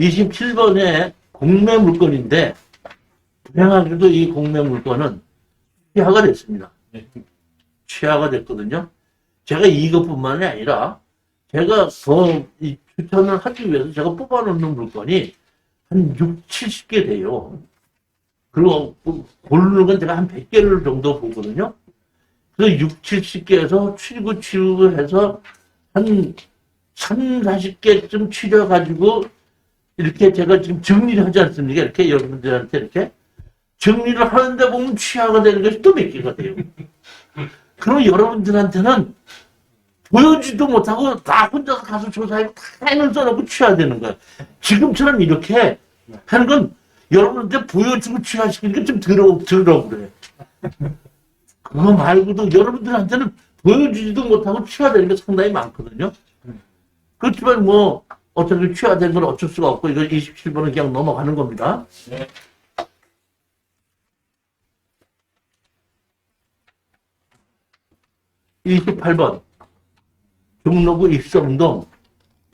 27번에 공매 물건인데 불행하게도 이 공매 물건은 취하가 됐습니다. 네. 취하가 됐거든요. 제가 이것뿐만이 아니라 제가 더 이 추천을 하기 위해서 제가 뽑아놓는 물건이 한 6, 70개 돼요. 그리고 고- 고르는 건 제가 한 100개를 정도 보거든요. 그래서 6, 70개에서 취구, 취구해서 한 3, 40개쯤 추려가지고 이렇게 제가 지금 정리를 하지 않습니까? 이렇게 여러분들한테 이렇게 정리를 하는데 보면 취하가 되는 것이 또 몇 개가 돼요. 그럼 여러분들한테는 보여주지도 못하고 다 혼자서 가서 조사하고 다 해는 써놓고 취해야 되는 거야. 지금처럼 이렇게 하는 건 여러분한테 보여주고 취하시키는 게좀 더러, 더러 그래. 그거 말고도 여러분들한테는 보여주지도 못하고 취하되는 게 상당히 많거든요. 그렇지만 뭐 어차피 취하된 건 어쩔 수가 없고 이거 27번은 그냥 넘어가는 겁니다. 네. 이십팔 번 종로구 입성동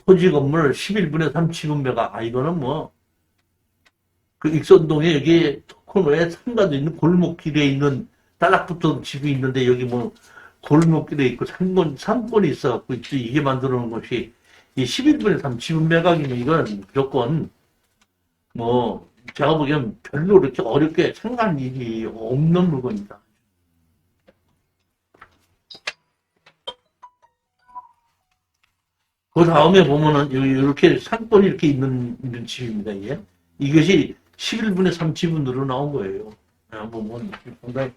토지 건물 11분의 3 지분매가 아 이거는 뭐 그 익선동에 여기 코너에 상가도 있는 골목길에 있는 따락붙은 집이 있는데 여기 뭐 골목길에 있고 상권 상권이 있어갖고 또 이게 만들어 놓은 것이 이 11분의 3 지분 매각이면 이건 무조건 뭐 제가 보기엔 별로 이렇게 어렵게 생각할 일이 없는 물건이다. 그 다음에 보면은 이렇게 상권이 이렇게 있는, 있는 집입니다, 이게. 이것이 11분의 3 지분으로 나온 거예요. 아, 보면 상당히